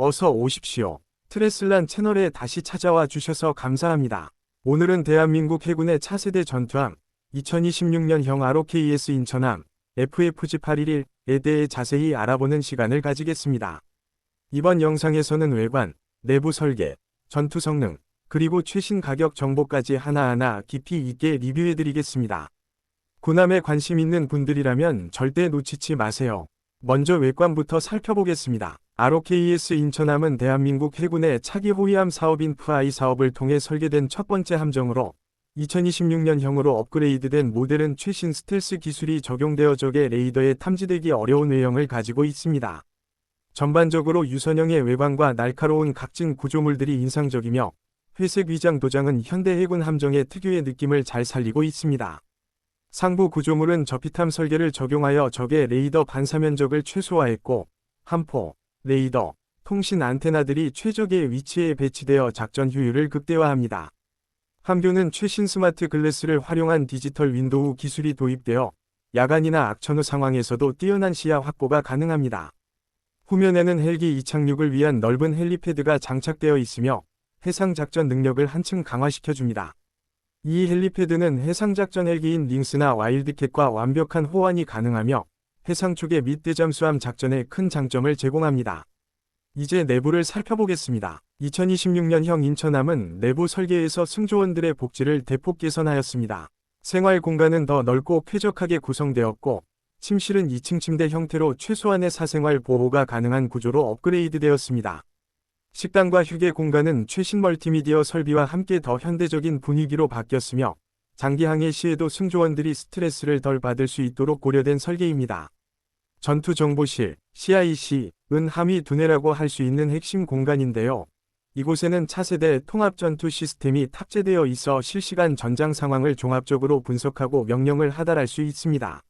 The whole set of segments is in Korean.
어서 오십시오. 트레슬란 채널에 다시 찾아와 주셔서 감사합니다. 오늘은 대한민국 해군의 차세대 전투함 2026년형 ROKS 인천함 FFG811에 대해 자세히 알아보는 시간을 가지겠습니다. 이번 영상에서는 외관, 내부 설계, 전투 성능, 그리고 최신 가격 정보까지 하나하나 깊이 있게 리뷰해드리겠습니다. 군함에 관심 있는 분들이라면 절대 놓치지 마세요. 먼저 외관부터 살펴보겠습니다. ROKS 인천함은 대한민국 해군의 차기 호위함 사업인 FI 사업을 통해 설계된 첫 번째 함정으로 2026년형으로 업그레이드된 모델은 최신 스텔스 기술이 적용되어 적의 레이더에 탐지되기 어려운 외형을 가지고 있습니다. 전반적으로 유선형의 외관과 날카로운 각진 구조물들이 인상적이며 회색 위장 도장은 현대 해군 함정의 특유의 느낌을 잘 살리고 있습니다. 상부 구조물은 저피탐 설계를 적용하여 적의 레이더 반사 면적을 최소화했고 함포, 레이더, 통신 안테나들이 최적의 위치에 배치되어 작전 효율을 극대화합니다. 함교는 최신 스마트 글래스를 활용한 디지털 윈도우 기술이 도입되어 야간이나 악천후 상황에서도 뛰어난 시야 확보가 가능합니다. 후면에는 헬기 이착륙을 위한 넓은 헬리패드가 장착되어 있으며 해상작전 능력을 한층 강화시켜줍니다. 이 헬리패드는 해상작전 헬기인 링스나 와일드캣과 완벽한 호환이 가능하며 해상 초계 및 대잠수함 작전에 큰 장점을 제공합니다. 이제 내부를 살펴보겠습니다. 2026년형 인천함은 내부 설계에서 승조원들의 복지를 대폭 개선하였습니다. 생활 공간은 더 넓고 쾌적하게 구성되었고 침실은 2층 침대 형태로 최소한의 사생활 보호가 가능한 구조로 업그레이드 되었습니다. 식당과 휴게 공간은 최신 멀티미디어 설비와 함께 더 현대적인 분위기로 바뀌었으며 장기 항해 시에도 승조원들이 스트레스를 덜 받을 수 있도록 고려된 설계입니다. 전투정보실, CIC, 은 함의 두뇌라고 할 수 있는 핵심 공간인데요. 이곳에는 차세대 통합전투 시스템이 탑재되어 있어 실시간 전장 상황을 종합적으로 분석하고 명령을 하달할 수 있습니다.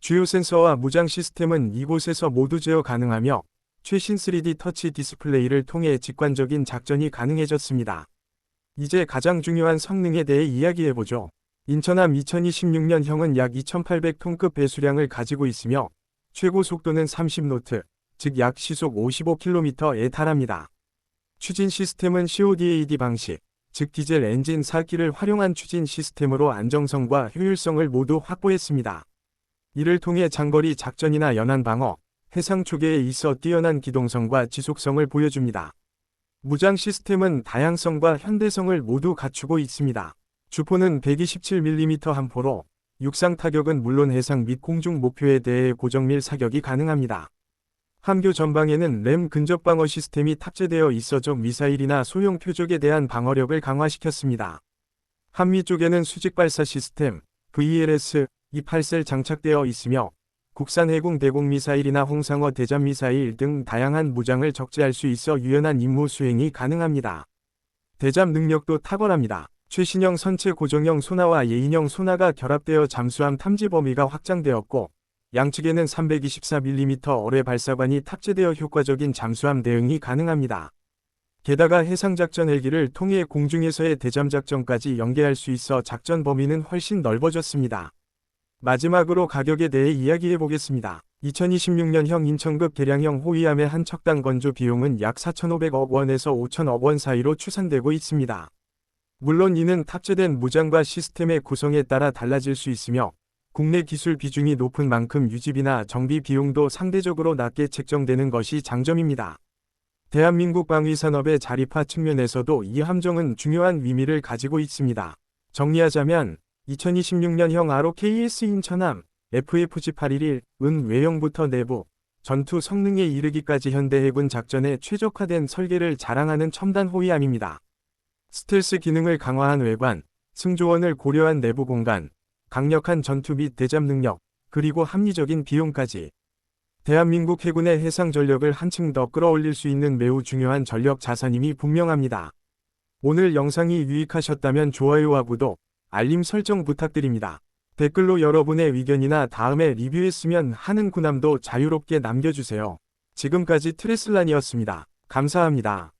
주요 센서와 무장 시스템은 이곳에서 모두 제어 가능하며 최신 3D 터치 디스플레이를 통해 직관적인 작전이 가능해졌습니다. 이제 가장 중요한 성능에 대해 이야기해보죠. 인천함 2026년형은 약 2800톤급 배수량을 가지고 있으며 최고 속도는 30노트, 즉 약 시속 55km에 달합니다. 추진 시스템은 CODAD 방식, 즉 디젤 엔진 4기를 활용한 추진 시스템으로 안정성과 효율성을 모두 확보했습니다. 이를 통해 장거리 작전이나 연안 방어, 해상 초계에 있어 뛰어난 기동성과 지속성을 보여줍니다. 무장 시스템은 다양성과 현대성을 모두 갖추고 있습니다. 주포는 127mm 함포로 육상 타격은 물론 해상 및 공중 목표에 대해 고정밀 사격이 가능합니다. 함교 전방에는 램 근접 방어 시스템이 탑재되어 있어 적 미사일이나 소형 표적에 대한 방어력을 강화시켰습니다. 한미 쪽에는 수직 발사 시스템 VLS 28셀 장착되어 있으며 국산 해공 대공 미사일이나 홍상어 대잠 미사일 등 다양한 무장을 적재할 수 있어 유연한 임무 수행이 가능합니다. 대잠 능력도 탁월합니다. 최신형 선체 고정형 소나와 예인형 소나가 결합되어 잠수함 탐지 범위가 확장되었고 양측에는 324mm 어뢰 발사관이 탑재되어 효과적인 잠수함 대응이 가능합니다. 게다가 해상작전 헬기를 통해 공중에서의 대잠작전까지 연계할 수 있어 작전 범위는 훨씬 넓어졌습니다. 마지막으로 가격에 대해 이야기해 보겠습니다. 2026년형 인천급 개량형 호위함의 한 척당 건조 비용은 약 4,500억 원에서 5,000억 원 사이로 추산되고 있습니다. 물론 이는 탑재된 무장과 시스템의 구성에 따라 달라질 수 있으며 국내 기술 비중이 높은 만큼 유지비나 정비 비용도 상대적으로 낮게 책정되는 것이 장점입니다. 대한민국 방위산업의 자립화 측면에서도 이 함정은 중요한 의미를 가지고 있습니다. 정리하자면 2026년형 ROKS 인천함 FFG811 은 외형부터 내부, 전투 성능에 이르기까지 현대 해군 작전에 최적화된 설계를 자랑하는 첨단 호위함입니다. 스텔스 기능을 강화한 외관, 승조원을 고려한 내부 공간, 강력한 전투 및 대잠 능력, 그리고 합리적인 비용까지 대한민국 해군의 해상 전력을 한층 더 끌어올릴 수 있는 매우 중요한 전력 자산임이 분명합니다. 오늘 영상이 유익하셨다면 좋아요와 구독, 알림 설정 부탁드립니다. 댓글로 여러분의 의견이나 다음에 리뷰했으면 하는 군함도 자유롭게 남겨주세요. 지금까지 트레슬란이었습니다. 감사합니다.